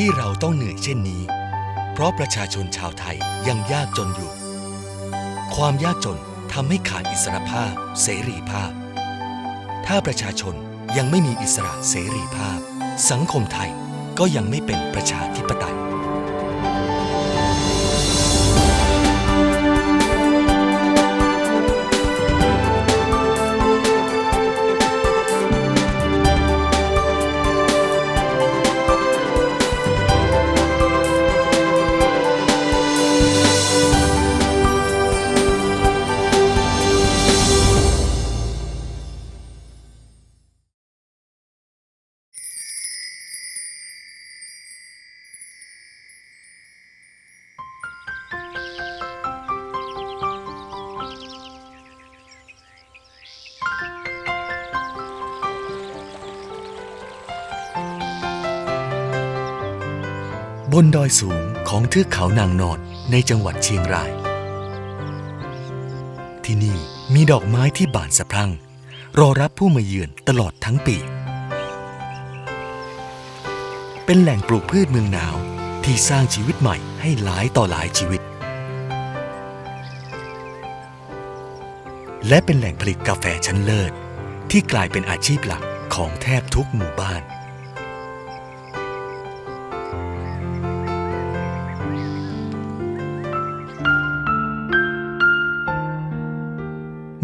ที่เราต้องเหนื่อยเช่นนี้ เพราะประชาชนชาวไทยยังยากจนอยู่ ความยากจนทำให้ขาดอิสรภาพ เสรีภาพ ถ้าประชาชนยังไม่มีอิสระเสรีภาพ สังคมไทยก็ยังไม่เป็นประชาธิปไตย นดอยสูงของเทือกเขานางนอนในจังหวัดเชียงราย ที่นี่มีดอกไม้ที่บานสะพรั่ง รอรับผู้มาเยือนตลอดทั้งปี เป็นแหล่งปลูกพืชเมืองหนาวที่สร้างชีวิตใหม่ให้หลายต่อหลายชีวิต และเป็นแหล่งผลิตกาแฟชั้นเลิศ ที่กลายเป็นอาชีพหลักของแทบทุกหมู่บ้าน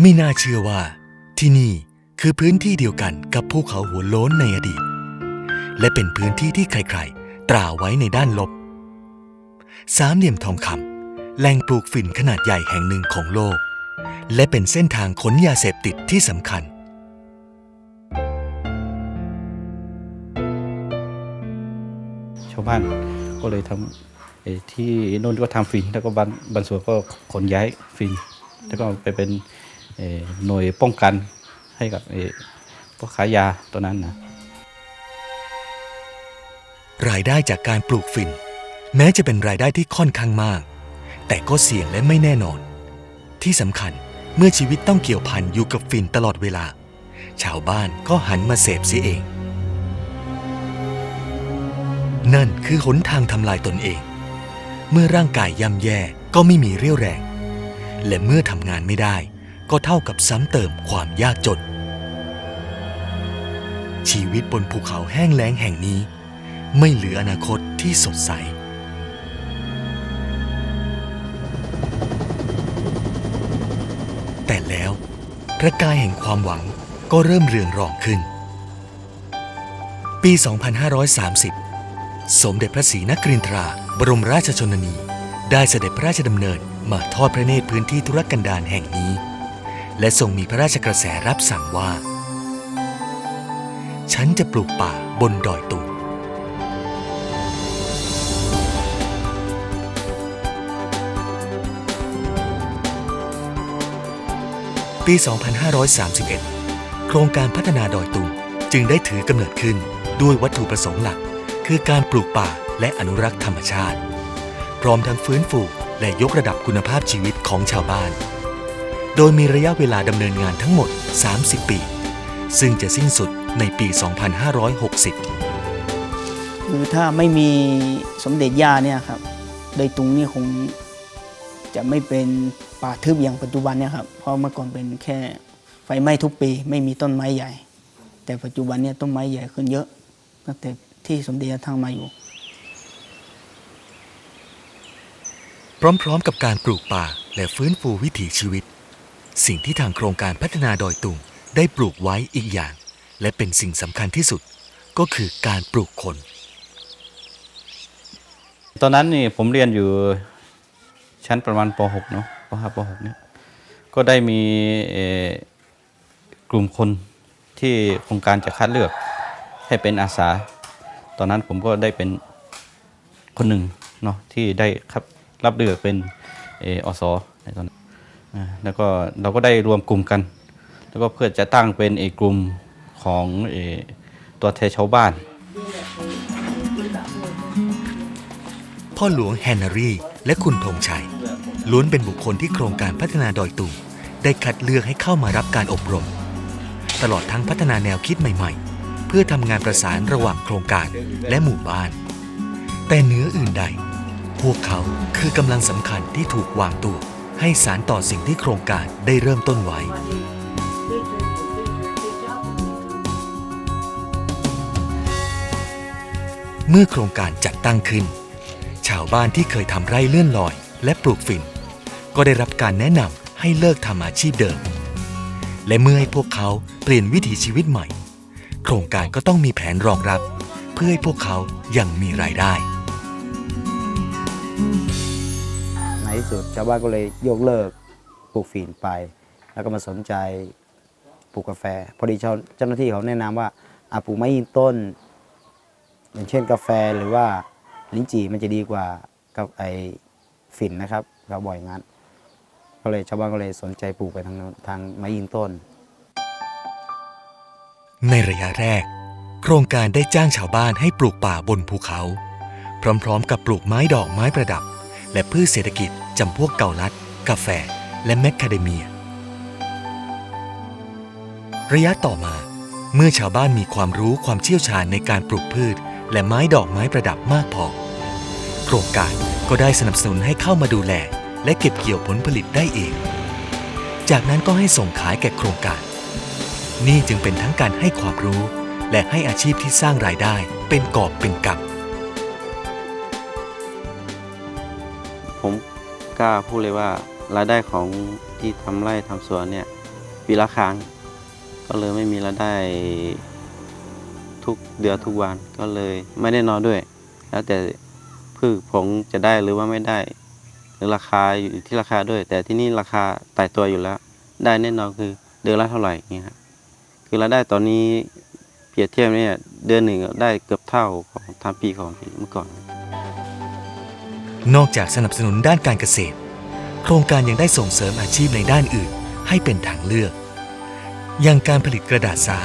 ไม่น่าเชื่อว่า ที่นี่คือพื้นที่เดียวกันกับภูเขาหัวโล้นในอดีต และเป็นพื้นที่ที่ใครๆ ตราไว้ในด้านลบ สามเหลี่ยมทองคำแหล่งปลูกฝิ่นขนาดใหญ่แห่งหนึ่งของโลก และเป็นเส้นทางขนยาเสพติดที่สำคัญ ชาวบ้านก็เลยทำเอ่อที่โน่นก็ทำฟินแล้วก็บางบางส่วนก็ขนย้ายฟิน แล้วก็ไปเป็น หน่วยป้องกันให้กับเอ่อพวกขายยาตัวนั้นนะรายได้จากการปลูกฝิ่น แม้จะเป็นรายได้ที่ค่อนข้างมาก แต่ก็เสี่ยงและไม่แน่นอน ที่สำคัญเมื่อชีวิตต้องเกี่ยวพันอยู่กับฝิ่นตลอดเวลา ชาวบ้านก็หันมาเสพเสียเอง นั่นคือหนทางทำลายตนเอง เมื่อร่างกายย่ำแย่ก็ไม่มีเรี่ยวแรง และเมื่อทำงานไม่ได้ ก็เท่ากับซ้ำเติมความยากจน ชีวิตบนภูเขาแห้งแล้งแห่งนี้ ไม่เหลืออนาคตที่สดใสแต่แล้วประกายแห่งความหวังก็เริ่มเรืองรองขึ้น ปี 2530 สมเด็จพระศรีนครินทรา บรมราชชนนี ได้เสด็จพระราชดำเนินมาทอดพระเนตรพื้นที่ธุรกันดารแห่งนี้ และทรงมีพระราชกระแสรับสั่งว่า ฉันจะปลูกป่าบนดอยตุงปี 2531 โครงการพัฒนาดอยตุงจึงได้ถือกำเนิดขึ้นด้วยวัตถุประสงค์หลัก คือการปลูกป่าและอนุรักษ์ธรรมชาติ พร้อมทั้งฟื้นฟูและยกระดับคุณภาพชีวิตของชาวบ้าน โดยมีระยะเวลาดำเนินงานทั้งหมด 30 ปี ซึ่งจะสิ้นสุดในปี 2560 คือถ้าไม่มีสมเด็จย่าเนี่ยครับโดอยตุงนี่คงจะไม่เป็นป่าทึบอย่างปัจจุบันเนี่ยครับ เพราะเมื่อก่อนเป็นแค่ไฟไหม้ทุกปี ไม่มีต้นไม้ใหญ่ แต่ปัจจุบันเนี่ยต้นไม้ใหญ่ขึ้นเยอะตั้งแต่ที่สมเด็จย่าทางมาอยู่ พร้อมๆกับการปลูกป่าและฟื้นฟูวิถีชีวิต สิ่งที่ทางโครงการพัฒนาดอยตุงได้ปลูกไว้อีกอย่าง และเป็นสิ่งสำคัญที่สุดก็คือการปลูกคน ตอนนั้นนี่ผมเรียนอยู่ชั้นประมาณป .6 เนาะป .5 ป .6 เนี่ยก็ได้มีกลุ่มคนที่โครงการจะคัดเลือกให้เป็นอาสา ตอนนั้นผมก็ได้เป็นคนหนึ่งเนาะที่ได้ครับรับเลือกเป็นเอออสในตอนนั้น แล้วก็เราก็ได้รวมกลุ่มกัน แล้วก็เพื่อจะตั้งเป็นเอกลุ่มของเออตัวแทนชาวบ้าน พ่อหลวงแฮนนารีและคุณธงชัย ล้วนเป็นบุคคลที่โครงการพัฒนาดอยตุงได้คัดเลือกให้เข้ามารับการอบรม ตลอดทั้งพัฒนาแนวคิดใหม่ๆ เพื่อทำงานประสานระหว่างโครงการและหมู่บ้าน แต่เหนืออื่นใด พวกเขาคือกำลังสำคัญที่ถูกวางตัว ให้สารต่อสิ่งที่โครงการได้เริ่มต้นไว้ เมื่อโครงการจัดตั้งขึ้น ชาวบ้านที่เคยทำไร่เลื่อนลอยและปลูกฝิ่น ก็ได้รับการแนะนำให้เลิกทำอาชีพเดิม และเมื่อให้พวกเขาเปลี่ยนวิถีชีวิตใหม่ โครงการก็ต้องมีแผนรองรับ เพื่อให้พวกเขายังมีรายได้ ที่สุด ชาวบ้านก็เลยยกเลิกปลูกฝิ่นไป แล้วก็มาสนใจปลูกกาแฟ พอดีเจ้าเจ้าหน้าที่เขาแนะนำว่าอาปลูกไม้ยืนต้น อย่างเช่นกาแฟหรือว่าลิ้นจี่มันจะดีกว่ากับไอฝิ่นนะครับเราบ่อยงั้น ก็เลยชาวบ้านก็เลยสนใจปลูกไปทางทางไม้ยืนต้น ในระยะแรก โครงการได้จ้างชาวบ้านให้ปลูกป่าบนภูเขา พร้อมๆ กับปลูกไม้ดอกไม้ประดับ และพืชเศรษฐกิจ จำพวกเกาลัด กาแฟ และแมคคาเดเมีย ระยะต่อมา เมื่อชาวบ้านมีความรู้ความเชี่ยวชาญในการปลูกพืช และไม้ดอกไม้ประดับมากพอ โครงการก็ได้สนับสนุนให้เข้ามาดูแล และเก็บเกี่ยวผลผลิตได้เอง จากนั้นก็ให้ส่งขายแก่โครงการ นี่จึงเป็นทั้งการให้ความรู้ และให้อาชีพที่สร้างรายได้เป็นกอบเป็นกำ ล้าพูดเลยว่ารายได้ของที่ทำไร่ทำสวนเนี่ยปีละครั้ง ก็เลยไม่มีรายได้ทุกเดือนทุกวันก็เลยไม่ได้นอนด้วย แล้วแต่พืชผงจะได้หรือว่าไม่ได้ หรือราคาอยู่ที่ราคาด้วย แต่ที่นี่ราคาตายตัวอยู่แล้ว ได้แน่นอนคือเดือนละเท่าไหร่เงี้ยครับคือรายได้ตอนนี้เปรียบเทียบเนี่ยเดือนหนึ่งได้เกือบเท่าของทางปีของปีเมื่อก่อน นอกจากสนับสนุนด้านการเกษตร โครงการยังได้ส่งเสริมอาชีพในด้านอื่นให้เป็นทางเลือก อย่างการผลิตกระดาษสา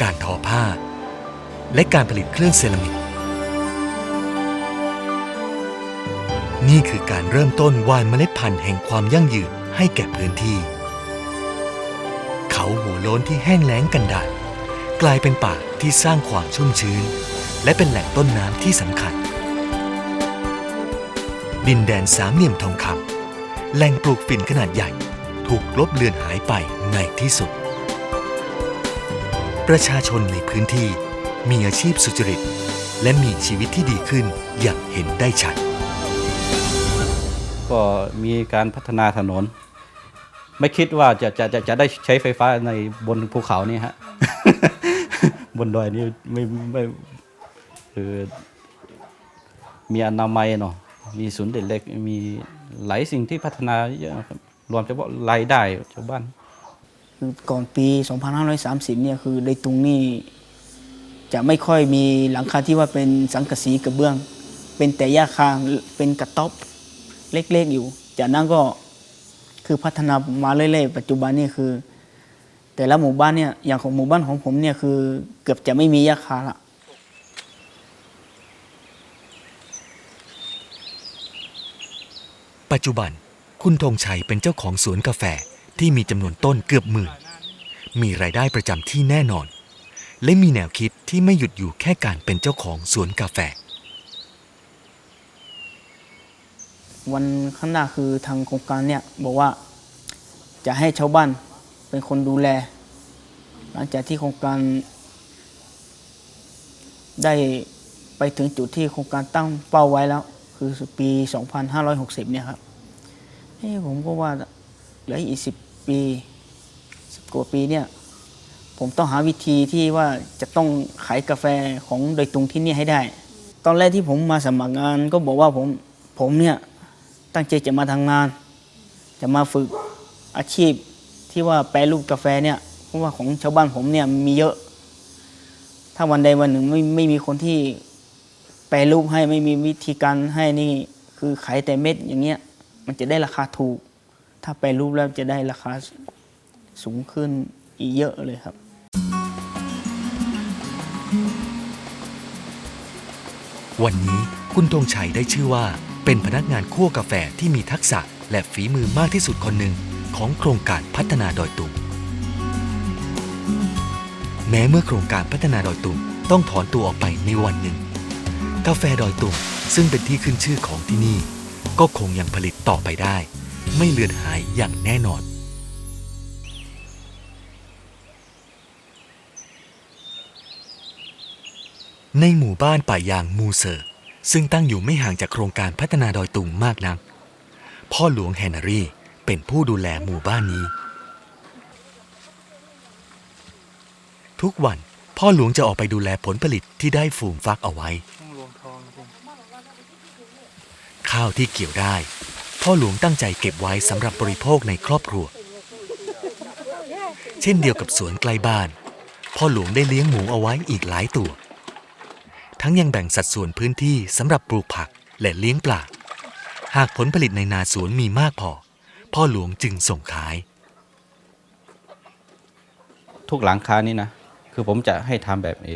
การทอผ้า และการผลิตเครื่องเซรามิก นี่คือการเริ่มต้นวานเมล็ดพันธุ์แห่งความยั่งยืนให้แก่พื้นที่ เขาหัวโล้นที่แห้งแล้งกันดารกลายเป็นป่าที่สร้างความชุ่มชื้น และเป็นแหล่งต้นน้ำที่สำคัญ ดินแดนสามเหลี่ยมทองคำแหล่งปลูกฝิ่นขนาดใหญ่ ถูกลบเลือนหายไปในที่สุด ประชาชนในพื้นที่มีอาชีพสุจริต และมีชีวิตที่ดีขึ้นอย่างเห็นได้ชัด ก็มีการพัฒนาถนน ไม่คิดว่าจะจะจะจะได้ใช้ไฟฟ้าในบนภูเขานี่ฮะ บนดอยนี่ไม่ไม่คือมีอนามัยเนาะ มีศูนย์เด็กเล็ก มีหลายสิ่งที่พัฒนาเยอะครับรวมเฉพาะรายได้ชาวบ้านคือก่อนปี 2530 เนี่ยคือในตุงนี่จะไม่ค่อยมีหลังคาที่ว่าเป็นสังกะสีกระเบื้อง เป็นแต่หญ้าคางเป็นกระต๊อบเล็กๆอยู่ จากนั้นก็คือพัฒนามาเรื่อยๆปัจจุบันนี่คือ แต่ละหมู่บ้านเนี่ยอย่างของหมู่บ้านของผมเนี่ยคือเกือบจะไม่มีหญ้าคาละ ปัจจุบัน คุณธงชัยเป็นเจ้าของสวนกาแฟที่มีจำนวนต้นเกือบหมื่น มีรายได้ประจำที่แน่นอน และมีแนวคิดที่ไม่หยุดอยู่แค่การเป็นเจ้าของสวนกาแฟ วันข้างหน้าคือทางโครงการเนี่ยบอกว่าจะให้ชาวบ้านเป็นคนดูแล หลังจากที่โครงการ ได้ไปถึงจุดที่โครงการตั้งเป้าไว้แล้ว คือปี 2560 เนี่ยครับเอ้ผมก็ว่าเหลืออีก 10 ปี 10 กว่าปีเนี่ย ผมต้องหาวิธีที่ว่าจะต้องขายกาแฟของโดยตรงที่นี่ให้ได้ ตอนแรกที่ผมมาสมัครงานก็บอกว่าผมผมเนี่ยตั้งใจจะมาทำงาน จะมาฝึกอาชีพที่ว่าแปรรูปกาแฟเนี่ยเพราะว่าของชาวบ้านผมเนี่ยมีเยอะ ถ้าวันใดวันหนึ่งไม่ไม่มีคนที่ รรูปให้ไม่มีวิธีการให้นี่คือขายแต่เม็ดอย่างเงี้ยมันจะได้ราคาถูก ถ้าแปรรูปแล้วจะได้ราคาสูงขึ้นอีกเยอะเลยครับวันนี้คุณธงชัยได้ชื่อว่า เป็นพนักงานคั่วกาแฟที่มีทักษะและฝีมือมากที่สุดคนหนึ่งของโครงการพัฒนาดอยตุงแม้เมื่อโครงการพัฒนาดอยตุงต้องถอนตัวออกไปในวันหนึ่ง กาแฟดอยตุงซึ่งเป็นที่ขึ้นชื่อของที่นี่ ก็คงยังผลิตต่อไปได้ ไม่เลือนหายอย่างแน่นอน ในหมู่บ้านป่ายางมูเซอร์ ซึ่งตั้งอยู่ไม่ห่างจากโครงการพัฒนาดอยตุงมากนัก พ่อหลวงแฮนารีเป็นผู้ดูแลหมู่บ้านนี้ ทุกวันพ่อหลวงจะออกไปดูแลผลผลิตที่ได้ฝูงฟักเอาไว้ ข้าวที่เกี่ยวได้ พ่อหลวงตั้งใจเก็บไว้สำหรับบริโภคในครอบครัว เช่นเดียวกับสวนใกล้บ้าน พ่อหลวงได้เลี้ยงหมูเอาไว้อีกหลายตัว ทั้งยังแบ่งสัดส่วนพื้นที่สำหรับปลูกผักและเลี้ยงปลาหากผลผลิตในนาสวนมีมากพอ พ่อหลวงจึงส่งขาย ทุกหลังคานี่นะ คือผมจะให้ทำแบบเอ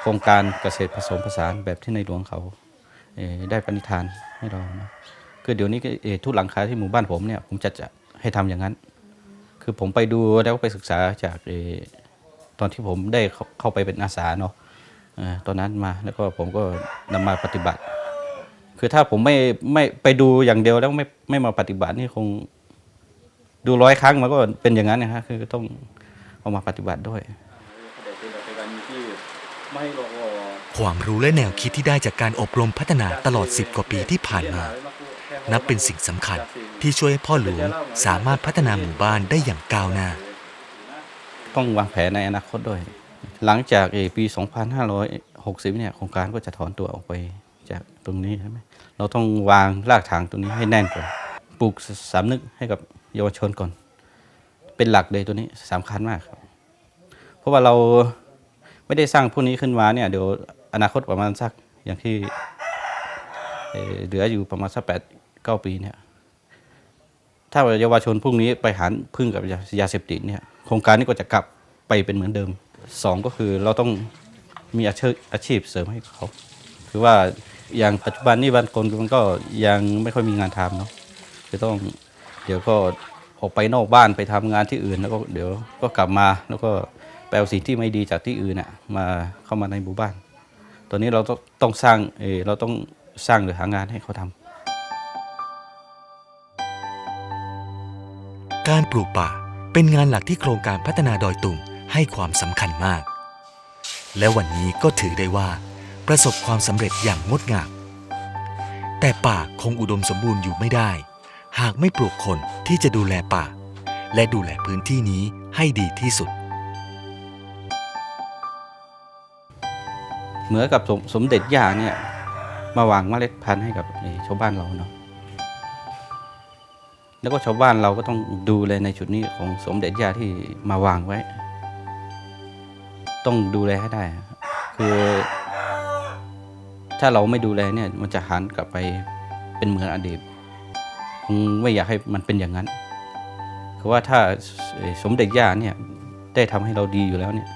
โครงการเกษตรผสมผสานแบบที่ในหลวงเขา ได้ปณิธานให้เรานะคือเดี๋ยวนี้ทุกหลังคาที่หมู่บ้านผมเนี่ยผมจะจะให้ทำอย่างนั้น คือผมไปดูแล้วไปศึกษาจากตอนที่ผมได้เข้าไปเป็นอาสาเนาะตอนนั้นมาแล้วก็ผมก็นำมาปฏิบัติ คือถ้าผมไม่ไม่ไปดูอย่างเดียวแล้วไม่ไม่มาปฏิบัตินี่คงดูร้อยครั้งมันก็เป็นอย่างนั้นนะฮะคือต้องเอามาปฏิบัติด้วย ความรู้และแนวคิดที่ได้จากการอบรมพัฒนาตลอด 10 กว่าปีที่ผ่านมา นับเป็นสิ่งสำคัญที่ช่วยให้พ่อหลวงสามารถพัฒนาหมู่บ้านได้อย่างก้าวหน้า ต้องวางแผนในอนาคตด้วย หลังจากปี 2560 เนี่ยโครงการก็จะถอนตัวออกไปจากตรงนี้ใช่ไหมเราต้องวางรากฐานตรงนี้ให้แน่นก่อนปลูกสำนึกให้กับเยาวชนก่อน เป็นหลักเลยตัวนี้สำคัญมากครับ เพราะว่าเราไม่ได้สร้างพวกนี้ขึ้นมาเนี่ยเดี๋ยว อนาคตประมาณสักอย่างที่เเหลืออยู่ประมาณสักแปดเก้าปีเนี่ยถ้าเยาวชนพวกนี้ไปหันพึ่งกับยาเสพติดเนี่ยโครงการนี้ก็จะกลับไปเป็นเหมือนเดิมสองก็คือเราต้องมีอาชีพอาชีพเสริมให้เขา คือว่าอย่างปัจจุบันนี่บางคนมันก็ยังไม่ค่อยมีงานทำเนาะจะต้องเดี๋ยวก็ออกไปนอกบ้านไปทำงานที่อื่น แล้วก็เดี๋ยวก็กลับมาแล้วก็ไปเอาสิ่งที่ไม่ดีจากที่อื่นน่ะมาเข้ามาในหมู่บ้าน ตัวนี้เราต้องต้องสร้างเออเราต้องสร้างหรือหางานให้เขาทำการปลูกป่าเป็นงานหลักที่โครงการพัฒนาดอยตุงให้ความสำคัญมาก และวันนี้ก็ถือได้ว่า ประสบความสำเร็จอย่างงดงามแต่ป่าคงอุดมสมบูรณ์อยู่ไม่ได้ หากไม่ปลูกคนที่จะดูแลป่า และดูแลพื้นที่นี้ให้ดีที่สุด เหมือนกับสมสมเด็จย่าเนี่ยมาวางเมล็ดพันธุ์ให้กับชาวบ้านเราเนาะแล้วก็ชาวบ้านเราก็ต้องดูแลในจุดนี้ของสมเด็จย่าที่มาวางไว้ ต้องดูแลให้ได้ คือ ถ้าเราไม่ดูแลเนี่ย มันจะหันกลับไปเป็นเหมือนอดีตคงไม่อยากให้มันเป็นอย่างนั้นคือว่าถ้าสมเด็จย่าเนี่ยได้ทำให้เราดีอยู่แล้วเนี่ย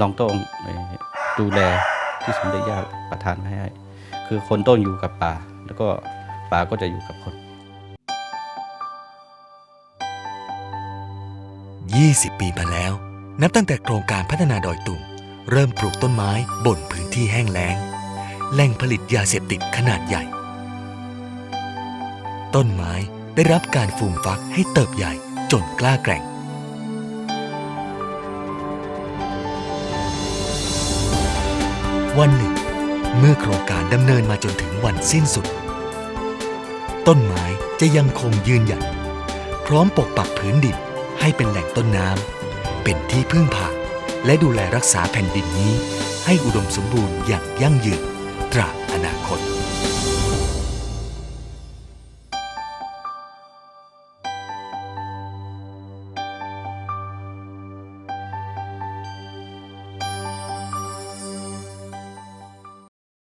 ลองต้องดูแล ที่สมเด็จย่าประทานไว้ให้ คือคนต้องอยู่กับป่า แล้วก็ป่าก็จะอยู่กับคน 20 ปีมาแล้ว นับตั้งแต่โครงการพัฒนาดอยตุงเริ่มปลูกต้นไม้บนพื้นที่แห้งแล้งแหล่งผลิตยาเสพติดขนาดใหญ่ ต้นไม้ได้รับการฟูมฟักให้เติบใหญ่จนกล้าแกร่ง วันหนึ่ง เมื่อโครงการดำเนินมาจนถึงวันสิ้นสุด ต้นไม้จะยังคงยืนหยัด พร้อมปกปักพื้นดินให้เป็นแหล่งต้นน้ำเป็นที่พึ่งพาและดูแลรักษาแผ่นดินนี้ ให้อุดมสมบูรณ์อย่างยั่งยืนตราบอนาคต